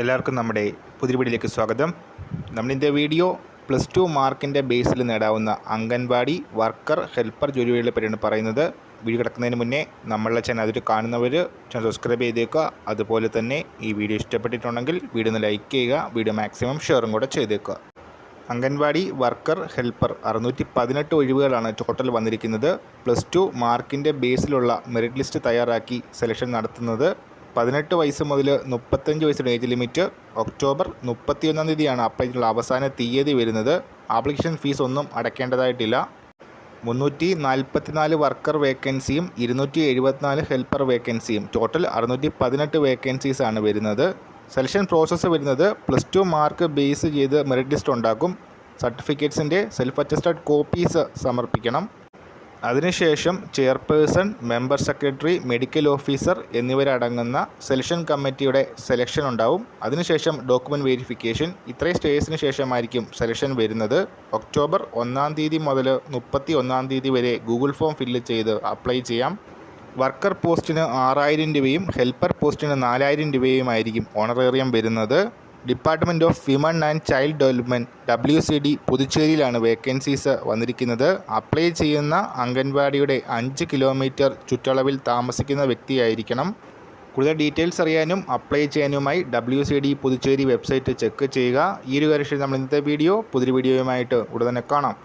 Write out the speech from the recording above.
എല്ലാവർക്കും നമ്മുടെ പുതിയ സ്വാഗതം. നമ്മളിന്റെ വീഡിയോ പ്ലസ് ടു മാർക്കിന്റെ ബേസിൽ നേടാവുന്ന അംഗൻവാടി വർക്കർ ഹെൽപ്പർ ജോലികളെ പറ്റിയാണ് പറയുന്നത്. വീഡിയോ കിടക്കുന്നതിന് മുന്നേ നമ്മളുടെ ചാനൽ അതിൽ കാണുന്നവർ ചാനൽ സബ്സ്ക്രൈബ് ചെയ്തേക്കുക. അതുപോലെ തന്നെ ഈ വീഡിയോ ഇഷ്ടപ്പെട്ടിട്ടുണ്ടെങ്കിൽ വീഡിയോ ഒന്ന് ലൈക്ക് ചെയ്യുക വീഡിയോ മാക്സിമം ഷെയറും കൂടെ ചെയ്തേക്കുക. അംഗൻവാടി വർക്കർ ഹെൽപ്പർ അറുന്നൂറ്റി പതിനെട്ട് ഒഴിവുകളാണ് ടോട്ടൽ വന്നിരിക്കുന്നത്. പ്ലസ് ടു മാർക്കിന്റെ ബേസിലുള്ള മെറിറ്റ് ലിസ്റ്റ് തയ്യാറാക്കി സെലക്ഷൻ നടത്തുന്നത്. പതിനെട്ട് വയസ്സ് മുതൽ മുപ്പത്തഞ്ച് വയസ്സിന്റെ ഏജ് ലിമിറ്റ് ഒക്ടോബർ മുപ്പത്തിയൊന്നാം തീയതിയാണ്. അപ്ലൈ അവസാന തീയതി വരുന്നത്. ആപ്ലിക്കേഷൻ ഫീസ് ഒന്നും അടയ്ക്കേണ്ടതായിട്ടില്ല. മുന്നൂറ്റി നാൽപ്പത്തിനാല് വർക്കർ വേക്കൻസിയും ഇരുന്നൂറ്റി എഴുപത്തിനാല് ഹെൽപ്പർ വേക്കൻസിയും. ടോട്ടൽ അറുന്നൂറ്റി പതിനെട്ട് വേക്കൻസീസ് ആണ് വരുന്നത്. സെലക്ഷൻ പ്രോസസ്സ് വരുന്നത് പ്ലസ് ടു മാർക്ക് ബേസ് ചെയ്ത് മെറിറ്റ് ലിസ്റ്റ് ഉണ്ടാക്കും. സർട്ടിഫിക്കറ്റ്സിന്റെ സെൽഫ് അറ്റസ്റ്റഡ് കോപ്പീസ് സമർപ്പിക്കണം. അതിനുശേഷം chairperson member secretary medical officer എന്നിവരടങ്ങുന്ന സെലക്ഷൻ കമ്മിറ്റിയുടെ സെലക്ഷൻ ഉണ്ടാവും. അതിനുശേഷം ഡോക്യുമെന്റ് വെരിഫിക്കേഷൻ. ഇത്രയും സ്റ്റേജിന് ശേഷമായിരിക്കും സെലക്ഷൻ വരുന്നത്. ഒക്ടോബർ ഒന്നാം തീയതി മുതൽ മുപ്പത്തി ഒന്നാം തീയതി വരെ ഗൂഗിൾ ഫോം ഫില്ല് ചെയ്ത് അപ്ലൈ ചെയ്യാം. വർക്കർ പോസ്റ്റിന് ആറായിരം രൂപയും ഹെൽപ്പർ പോസ്റ്റിന് നാലായിരം രൂപയുമായിരിക്കും ഓണറേറിയം വരുന്നത്. Department of women and child development W C D പുതുച്ചേരിയിലാണ് vacancies വന്നിരിക്കുന്നത്. അപ്ലൈ ചെയ്യുന്ന അംഗൻവാടിയുടെ അഞ്ച് കിലോമീറ്റർ ചുറ്റളവിൽ താമസിക്കുന്ന വ്യക്തിയായിരിക്കണം. കൂടുതൽ ഡീറ്റെയിൽസ് അറിയാനും apply ചെയ്യാനുമായി W C D Puducherry website check ചെയ്യുക. ഈ ഒരു കാര്യം നമ്മൾ ഇന്നത്തെ വീഡിയോ പുതിയ വീഡിയോയുമായിട്ട് ഉടനെ കാണാം.